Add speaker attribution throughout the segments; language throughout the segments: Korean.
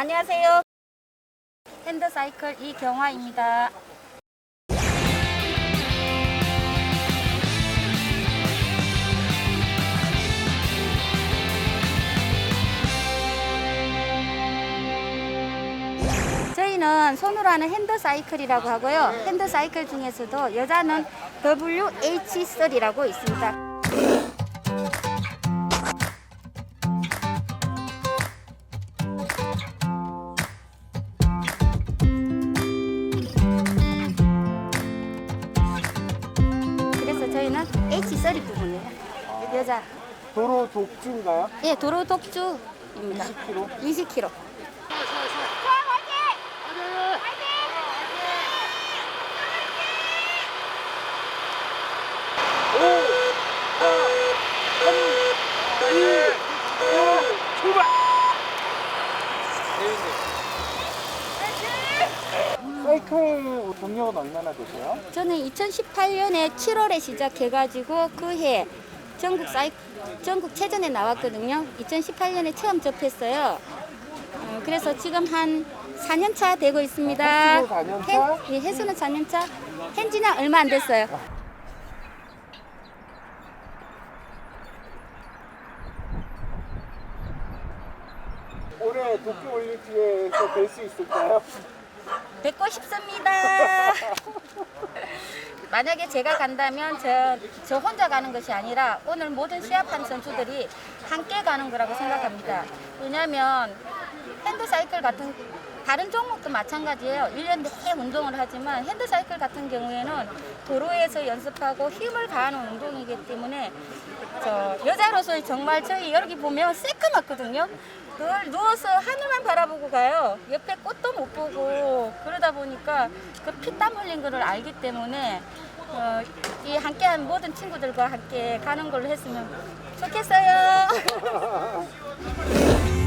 Speaker 1: 안녕하세요. 핸드사이클 이경화입니다. 저희는 손으로 하는 핸드사이클이라고 하고요. 핸드사이클 중에서도 여자는 WH3라고 있습니다. H3 부분이에요. 여자.
Speaker 2: 도로 독주인가요?
Speaker 1: 예, 도로 독주입니다.
Speaker 2: 10km?
Speaker 1: 20km.
Speaker 2: 사이클 경력은 얼마나 되세요?
Speaker 1: 저는 2018년에 7월에 시작해가지고 그 해 전국 사이 전국 체전에 나왔거든요. 2018년에 처음 접했어요. 어, 그래서 지금 한 4년 차 되고 있습니다.
Speaker 2: 횟수로 4년 차?
Speaker 1: 해- 예, 해수는 4년 차. hen지는 얼마 안 됐어요.
Speaker 2: 올해 도쿄올림픽에서 뵐 수 있을까요?
Speaker 1: 뵙고 싶습니다. 만약에 제가 간다면 저, 저 혼자 가는 것이 아니라 오늘 모든 시합한 선수들이 함께 가는 거라고 생각합니다. 왜냐하면 핸드사이클 같은 다른 종목도 마찬가지예요. 1년 내내 운동을 하지만 핸드사이클 같은 경우에는 도로에서 연습하고 힘을 가하는 운동이기 때문에 저 여자로서 정말 저희 여기 보면 새까맣거든요. 늘 누워서 하늘만 바라보고 가요. 옆에 꽃도 못 보고 그러다 보니까 그 피 땀 흘린 거를 알기 때문에 어, 이 함께한 모든 친구들과 함께 가는 걸로 했으면 좋겠어요.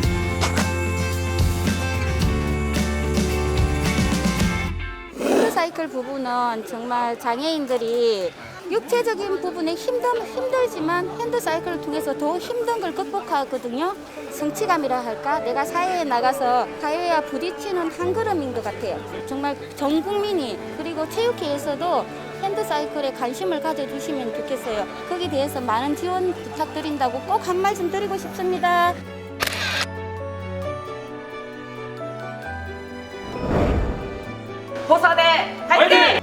Speaker 1: 핸드사이클 부분은 정말 장애인들이 육체적인 부분에 힘들, 힘들지만 핸드사이클을 통해서 더 힘든 걸 극복하거든요. 성취감이라 할까? 내가 사회에 나가서 사회와 부딪히는 한 걸음인 것 같아요. 정말 전 국민이 그리고 체육회에서도 핸드사이클에 관심을 가져주시면 좋겠어요. 거기에 대해서 많은 지원 부탁드린다고 꼭 한 말씀 드리고 싶습니다.
Speaker 3: 호사대 화이팅!